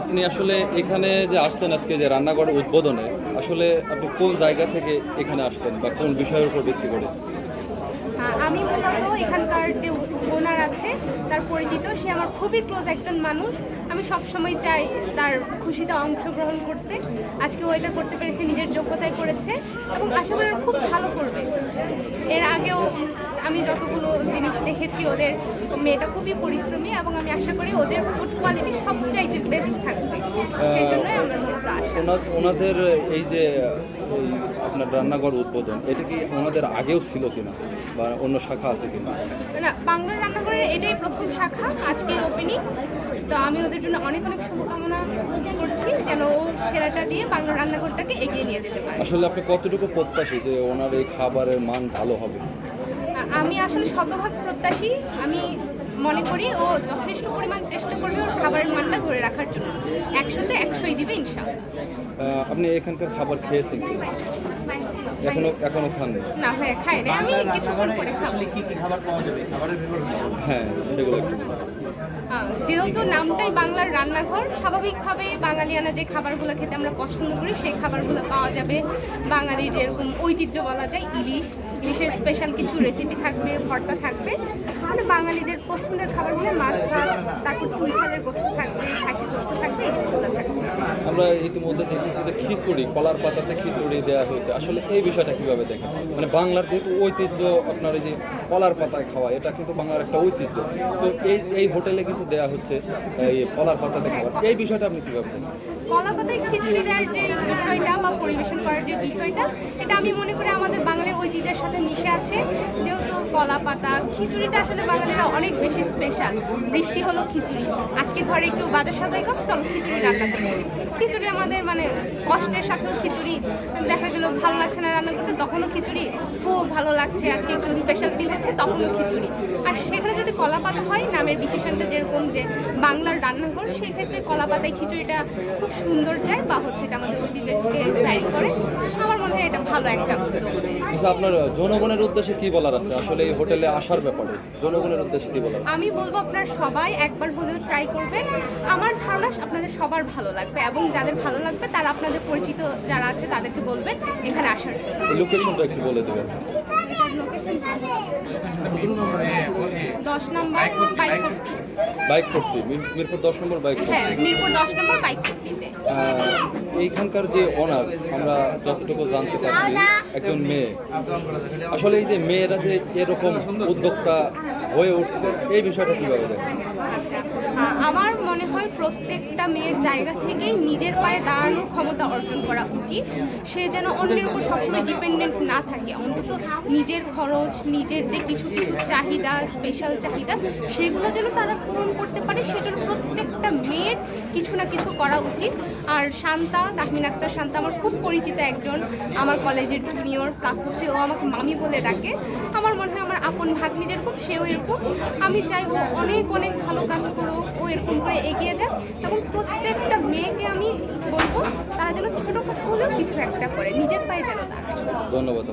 আপনি আসলে এখানে যে আসছেন আজকে যে রান্নাঘর উদ্বোধনে আসলে আপনি কোন জায়গা থেকে এখানে আসছেন বা কোন বিষয়ের উপর ভিত্তি করে? হ্যাঁ, আমি মূলত এখানকার যে ওনার আছে তার পরিচিত সে আমার খুবই ক্লোজ একজন মানুষ। আমি সব সময় চাই তার খুশিতে অংশগ্রহণ করতে। আজকে ও এটা করতে পেরেছে নিজের যোগ্যতায় করেছে এবং আশা করি খুব ভালো করবে। এর আগেও আমি যতগুলো জিনিস লিখেছি ওদের মেয়েটা খুবই পরিশ্রমী এবং আমি আশা করি ওদের ফুড কোয়ালিটি সবচাইতে বেস্ট থাকবে। সেই জন্যই আমার মূলত আশা। ওনার ওনাদের এই যে আপনার রান্নাঘর উদ্বোধন এটা কি ওনাদের আগেও ছিল কিনা? বা অন্য শাখা আছে কিনা? না বাংলা রান্নাঘরের এটাই প্রথম শাখা আজকে ওপেনিং তো আমি ওদের জন্য অনেক অনেক শুভকামনা করছি যেন ও সেরাটা দিয়ে বাংলা রান্নাঘরটাকে এগিয়ে নিয়ে যেতে পারে। আসলে আপনি কতটুকু প্রত্যাশী যে ওনার এই খাবারের মান ভালো হবে? আমি আসলে শতভাগ প্রত্যাশী। আমি মনে করি ও যথেষ্ট পরিমাণ চেষ্টা করবে ওর খাবারের মানটা ধরে রাখার জন্য। একশোতে একশোই দিবে ইনশাল আপনি এখানকার খাবার খেয়েছেন? এখনও এখনও খান না? হ্যাঁ খাই না আমি কিছুক্ষণ পরে খাব আসলে কি কি খাবার পাওয়া যাবে? খাবারের হ্যাঁ সেগুলো একটু। যেহেতু নামটাই বাংলার রান্নাঘর স্বাভাবিকভাবে বাঙালিয়ানা যে খাবারগুলো খেতে আমরা পছন্দ করি, সেই খাবারগুলো পাওয়া যাবে। বাঙালির যেরকম ঐতিহ্য বলা যায়, ইলিশ। ইলিশের স্পেশাল কিছু রেসিপি থাকবে, ভর্তা থাকবে। মানে বাঙালিদের পছন্দের খাবারগুলো মাছ ভাত, তারপর ফুল ছালের গোস্ত থাকবে খাসির গোস্ত থাকবে, এই আমরা ইতিমধ্যে দেখেছি যে খিচুড়ি, কলার পাতাতে খিচুড়ি দেওয়া হয়েছে। আসলে এই বিষয়টা কীভাবে দেখেন? মানে বাংলার যেহেতু ঐতিহ্য, আপনার এই যে কলার পাতায় খাওয়া, এটা কিন্তু বাংলার একটা ঐতিহ্য। তো এই এই হোটেলে কিন্তু দেওয়া হচ্ছে এই কলার পাতাতে খাবার এই বিষয়টা আপনি কীভাবে দেখেন? কলা পাতায় বিষয়টা বা পরিবেশন করার যে বিষয়টা, এটা আমি মনে করি আমাদের বাঙালির ঐতিহ্যের সাথে মিশে আছে। যেহেতু কলা পাতা, খিচুড়িটা আসলে বাঙালিরা অনেক বেশি স্পেশাল বৃষ্টি হলো খিচুড়ি। আজকে ঘরে একটু বাজার সাদাই কম চলো খিচুড়ি রান্না করি। খিচুড়ি আমাদের মানে কষ্টের সাথেও খিচুড়ি দেখা গেল ভালো লাগছে না রান্না করতে তখনও খিচুড়ি খুব ভালো লাগছে আজকে একটু স্পেশাল ফিল হচ্ছে তখনও খিচুড়ি। আর সেখানে যদি কলা পাতা হয় নামের বিশেষণটা যেরকম যে বাংলার রান্নাঘর সেই ক্ষেত্রে কলা পাতায় খিচুড়িটা খুব সুন্দর যায় বা হচ্ছে এটা আমাদের ঐতিহ্যকে ভ্যারি করে। আমার মনে হয় এটা ভালো একটা উদ্যোগ আচ্ছা আপনার জনগণের উদ্দেশ্যে কি বলার আছে? আসলে এই হোটেলে আসার ব্যাপারে জনগণের উদ্দেশ্যে কি বলার আমি বলব আপনারা সবাই একবার হলেও ট্রাই করবেন। আমার ধারণা আপনাদের সবার ভালো লাগবে এবং যাদের ভালো লাগবে তারা আপনাদের পরিচিত যারা আছে তাদেরকে বলবেন এখানে আসার জন্য। লোকেশনটা একটু বলে দেবেন। লোকেশন দশ নম্বর বাইক বাইক করতে মিরপুর দশ নম্বর বাইক হ্যাঁ মিরপুর দশ নম্বর বাইক এইখানকার যে ওনার আমরা যতটুকু জানতে পারছি একজন মেয়ে। আসলে এই যে মেয়েরা যে এরকম উদ্যোক্তা হয়ে উঠছে এই বিষয়টা কীভাবে দেখেন আচ্ছা আহ, আমার মনে হয় প্রত্যেকটা মেয়ের জায়গা থেকেই নিজের পায়ে দাঁড়ানোর ক্ষমতা অর্জন করা উচিত। সে যেন অন্যের উপর সবসময় ডিপেন্ডেন্ট না থাকে। অন্তত নিজের খরচ, নিজের যে কিছু কিছু চাহিদা স্পেশাল চাহিদা, সেগুলো যেন তারা পূরণ করতে পারে, সেজন্য প্রত্যেকটা মেয়ের কিছু না কিছু করা উচিত। আর শান্তা, তাহমিন আক্তার শান্তা আমার খুব পরিচিত একজন। আমার কলেজের জুনিয়র প্লাস হচ্ছে, ও আমাকে মামি বলে ডাকে। আমার মনে হয় আমার আপন ভাগ্নি যেরকম, সেও এরকম। আমি চাই ও অনেক অনেক ভালো কাজ করুক, ও এরকম করে এগিয়ে যাক। এবং প্রত্যেকটা মেয়েকে আমি বলব তারা যেন ছোটো হলেও কিছু একটা করে নিজের পায়ে যেন দাঁড়ায় ধন্যবাদ।